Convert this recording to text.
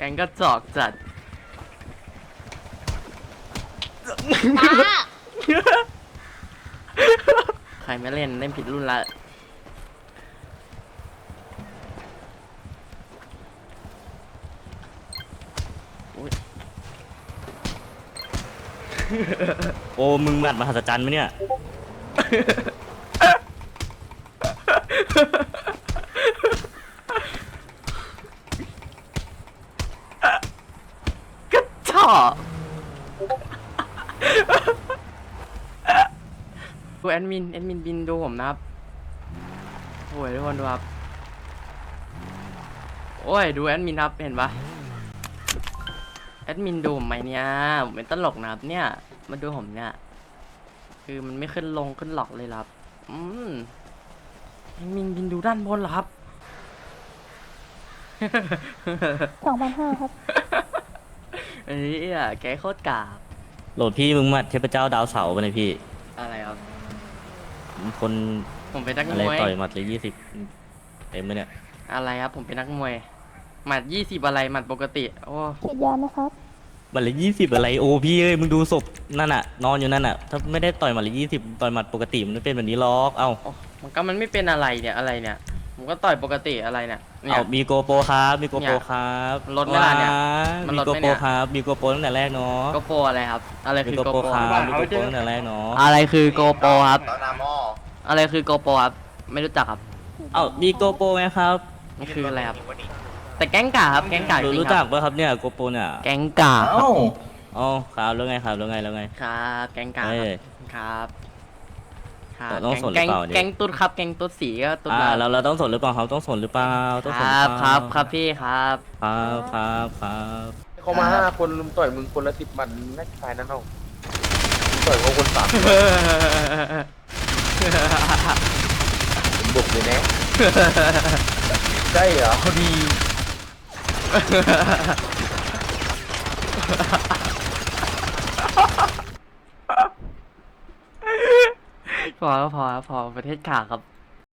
แกงก็จอกจัด ป้าใครไม่เล่นเล่นผิดรุ่นละ โอ้ มึงหมัดมหัศจรรย์ไหมเนี่ย ก็จอก ดูแอดมินแอดมินบินดูผมนะครับโอ้ยทุกคนดูครับ โอ้ยดูแอดมินครับเห็นปะแอดมินดูผมไหมเนี่ยผมเป็นตลกนะครับเนี่ย มาดูผมเนี่ย คือมันไม่ขึ้นลงขึ้นหลอกเลยครับ อืมแอดมินบินดูด้านบนเหรอครับสองพันห้าครับ เอ้ยอะแกโคตรกาบโหลดพี่มึงหมัดเทพเจ้าดาวเสาร์ไปเลยพี่อะไรครับ คนผมเป็นนักอะไรมวย ต่อยหมัดเลยยี่สิบเต็มไหมเนี่ยอะไรครับ ผมเป็นนักมวย หมัดยี่สิบอะไรหมัดปกติ โอ้ ฉีดยาไหมครับ หมัดเลยยี่สิบอะไรโอ้พี่เอ้ยมึงดูศพนั่นน่ะ นอนอยู่นั่นน่ะ ถ้าไม่ได้ต่อยหมัดเลยยี่สิบต่อยหมัดปกติมันไม่เป็นแบบนี้หรอกเอ้าโอ้มันก็มันไม่เป็นอะไรเนี่ยอะไรเนี่ย ผมก็ต่อยปกติอะไรเนี่ยเนี่ย เอามีโกโปรครับมีโกโปรเนี่ยครับมันลดไหมล่ะเนี่ยว้ามันมีลดโกไหมโปเนี่รยครับมีโกโปรตั้งแต่แรกเนาะโกโปรอะไรครับ อะไรมีคือโกโกโปรโปรครับมีโกโปรตั้งแต่แรกเนาะอะไรคือโกโปรครับ ตอนนาหม้ออะไรคือโกโปรครับ ไม่รู้จักครับเอ้ามีโกโปรไหมครับนี่คืออะไรครับ แต่แก๊งกาครับ แก๊งกาจรู้ริงรู้คจัรักบป่ะครับเนี่ยโกโปรเนี่ยแก๊งกาครับเอ้า อ๋อครับแล้วไงครับแล้วไงแล้วไงครับ แก๊งกาเอ้ยครับ ครับต้องสนหรือแก๊งเปล่าเนี่ย แก๊งตุ๊ดครับ แก๊งตุ๊ดสีก็ตุ๊ดอ่าละเราเราต้องสนหรือเปล่าครับต้องสนหรือเปล่าต้องคสนหรัอบเปคล่ารับครับพี่ครับ ครับครับครับเขามาห้าคนลุมต่อยมึงคนละสิบมันน่าจะตายนั่นเอามึงต่อยเขาคนสามผมบุกเลยนะใช่เหรอเขาดี พอครับพอครับพอประเทศขาครับ